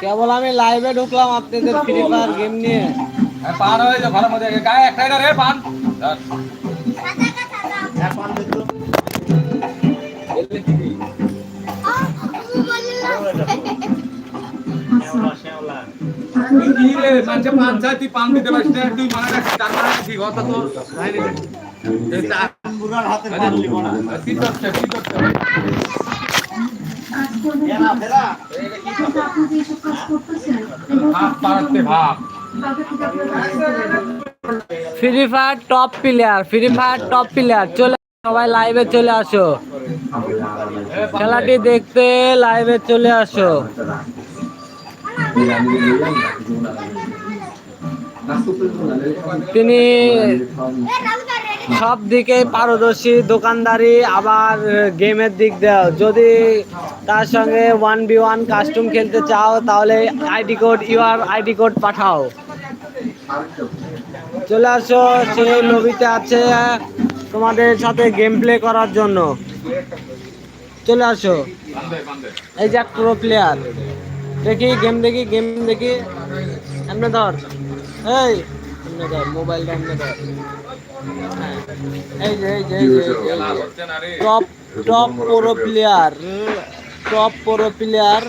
কেবল আমি লাইভে ঢুকলাম আপনাদের ফ্রি ফায়ার গেম নিয়ে। হ্যাঁ, পান হয়ে যা ভালো মজা গায়ে একটাই না রে পান। ধর। Free Fire top player Free Fire top player চলে সবাই লাইভে চলে আসো। খেলাটি দেখতে লাইভে চলে আসো। তিনি সব দিকে পারদর্শী, দোকানদারি, আবার গেমের দিক দেও যদি তার সঙ্গে ওয়ান বি ওয়ান কাস্টম খেলতে চাও, তাহলে ID code your ID code পাঠাও। চলে আসো সেই লবিতে আছে তোমাদের সাথে গেম প্লে করার জন্য। চলে আসো। এই যে প্রো প্লেয়ার দেখি গেম দেখি গেম দেখি। এমনি ধর। এই এমনি ধর মোবাইলটা এমনি ধর। এই যে এই যে এই যে, এই খেলা যে হচ্ছে না রে top top pro player top pro player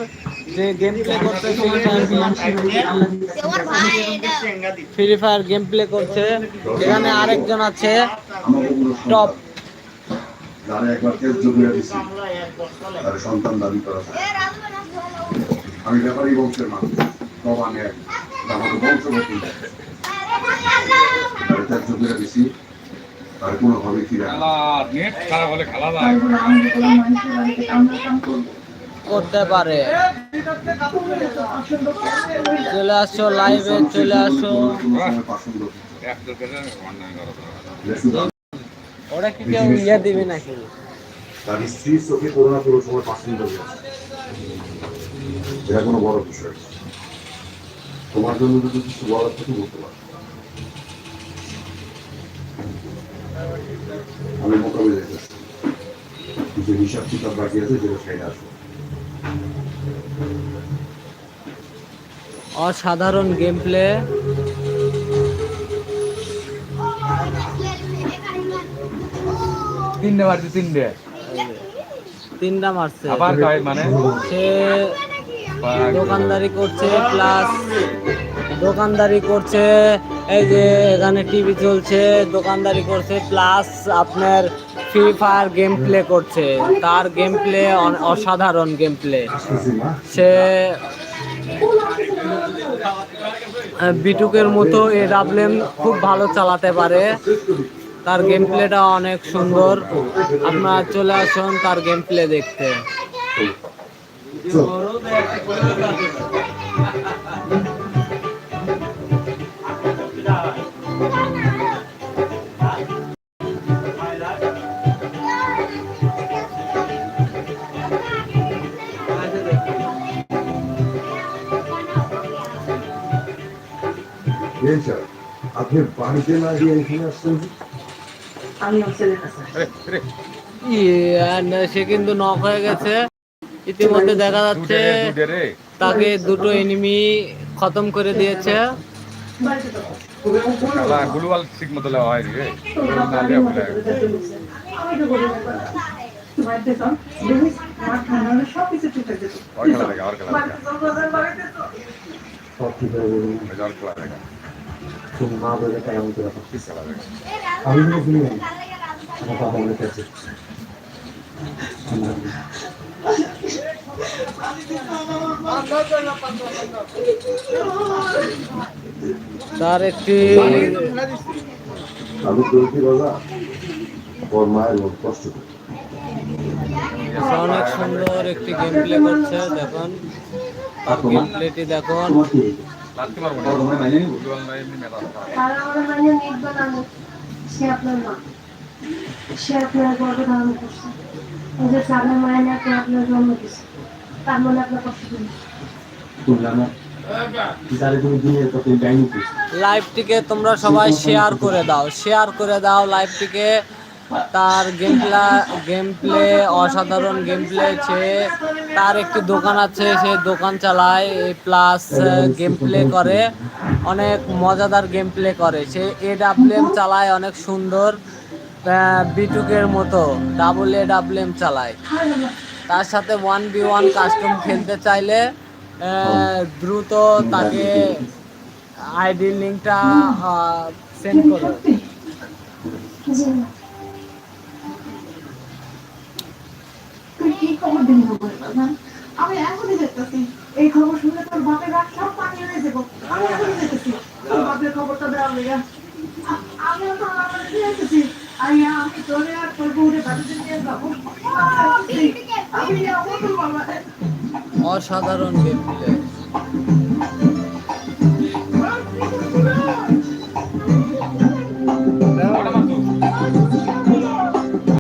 যে গেম প্লে করছে ফ্রি ফায়ার গেম প্লে করছে। এখানে আরেকজন আছে টপ যারা একবার কেস জমিয়ে দিছি তার সন্তান দাবি করা আমি ব্যাপারী বংশের মানুষ প্রমাণ আমাকে বংশগতি তার নেট খারাপ হলে খেলা যায়। করতে পারে। চলে আসো লাইভে চলে আসো। ওরা কি কেউ ইয়ে দিবে নাকি? তার স্ত্রীর চোখে করোনা পুরো সময় পছন্দ আছে। এটা কোনো বড় বিষয়। তোমার জন্য যদি কিছু বলার থাকে বলতে পারো। আমি মোকাবিলা করছি কিছু হিসাব কিতাব বাকি আছে যেটা সাইডে আসব অসাধারণ গেম প্লে তিনটে বাড়ছে তিনটে। তিনটা মারছে। আবার মানে? সে দোকানদারি করছে প্লাস দোকানদারি করছে, এই যে এখানে টিভি চলছে, দোকানদারি করছে প্লাস আপনার ফ্রি ফায়ার গেম প্লে করছে। তার গেম প্লে অসাধারণ গেম প্লে সে বিটুকের মতো এ ডাবলেম খুব ভালো চালাতে পারে। তার গেম প্লেটা অনেক সুন্দর। আপনারা চলে আসুন তার গেম প্লে দেখতে। আপনি বাড়িতে না গিয়ে এখানে আসছেন? আমি ইয়ে, সে কিন্তু নক হয়ে গেছে। ইতিমধ্যে দেখা যাচ্ছে। তাকে দুটো এনিমি খতম করে দিয়েছে। আমি তার একটি আমি চলছি বাবা। ওর মায়ের কষ্ট অনেক সুন্দর একটি গেম প্লে করছে দেখুন। তার গেম প্লেটি দেখুন সে আপনার মা। সে আপনার করছে। যে আপনার মায়ের নাকি আপনার জন্ম দিচ্ছে তার মনে আপনার কষ্ট লাইভটিকে তোমরা সবাই শেয়ার করে দাও। শেয়ার করে দাও লাইভটিকে। তার গেম প্লে গেম প্লে অসাধারণ গেম প্লে সে তার একটি দোকান আছে সে দোকান চালায় প্লাস গেম প্লে করে। অনেক মজাদার গেম প্লে করে। সে এ ডাব্লিউএম চালায় অনেক সুন্দর বিটুকের মতো। ডাবল এ ডাব্লিউএম চালায়। তার সাথে ওয়ান বি ওয়ান কাস্টম খেলতে চাইলে দ্রুত তাকে আইডি লিঙ্কটা সেন্ড করো? আমি এখনই দেখতেছি এই খবর শুনে তোর বাপের সব পানি হয়ে যাব। আমি এখনই দেখতেছি তোর বাপের খবরটা দেওয়া আমি তো আমার দেখতেছি আইয়া আমি তোরে আর তোর বউরে বাড়িতে নিয়ে যাব। অসাধারণ গেম